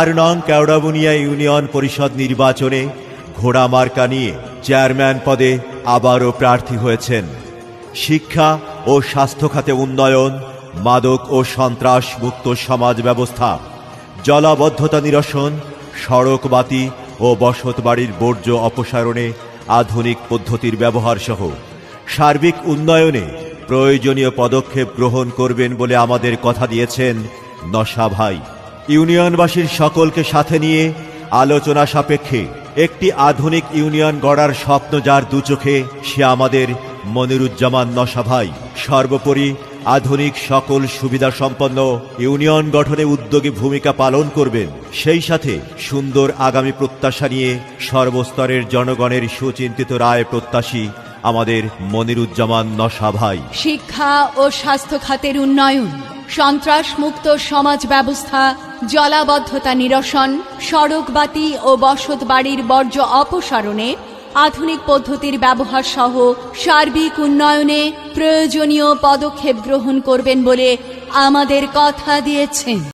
আর নং কেওড়াবুনিয়া ইউনিয়ন পরিষদ নির্বাচনে ঘোড়া মার্কা নিয়ে চেয়ারম্যান পদে আবারও প্রার্থী হয়েছেন। শিক্ষা ও স্বাস্থ্য খাতে উন্নয়ন, মাদক ও সন্ত্রাস মুক্ত সমাজ ব্যবস্থা, জলাবদ্ধতা নিরসন, সড়ক বাতি ও বসত বাড়ির বর্জ্য অপসারণে আধুনিক পদ্ধতির ব্যবহার সহ সার্বিক উন্নয়নে প্রয়োজনীয় পদক্ষেপ গ্রহণ করবেন বলে আমাদের কথা দিয়েছেন নশা ভাই। ইউনিয়নবাসীর সকলকে সাথে নিয়ে আলোচনা সাপেক্ষে একটি আধুনিক ইউনিয়ন গড়ার স্বপ্ন যার দুচোখে সে আমাদের মনিরুজ্জামান নশা ভাই। সর্বোপরি আধুনিক সকল সুবিধা সম্পন্ন ইউনিয়ন গঠনে উদ্যোগী ভূমিকা পালন করবেন। সেই সাথে সুন্দর আগামী প্রত্যাশা নিয়ে সর্বস্তরের জনগণের সুচিন্তিত রায় প্রত্যাশী আমাদের মনিরুজ্জামান নশা ভাই। শিক্ষা ও স্বাস্থ্য খাতের উন্নয়ন। সন্ত্রাস মুক্ত সমাজ ব্যবস্থা, জলাবদ্ধতা নিরসন, সড়কবাতি ও বসত বাড়ির বর্জ্য অপসারণে, আধুনিক পদ্ধতির ব্যবহার সহ সার্বিক উন্নয়নে প্রয়োজনীয় পদক্ষেপ গ্রহণ করবেন বলে আমাদের কথা দিয়েছেন।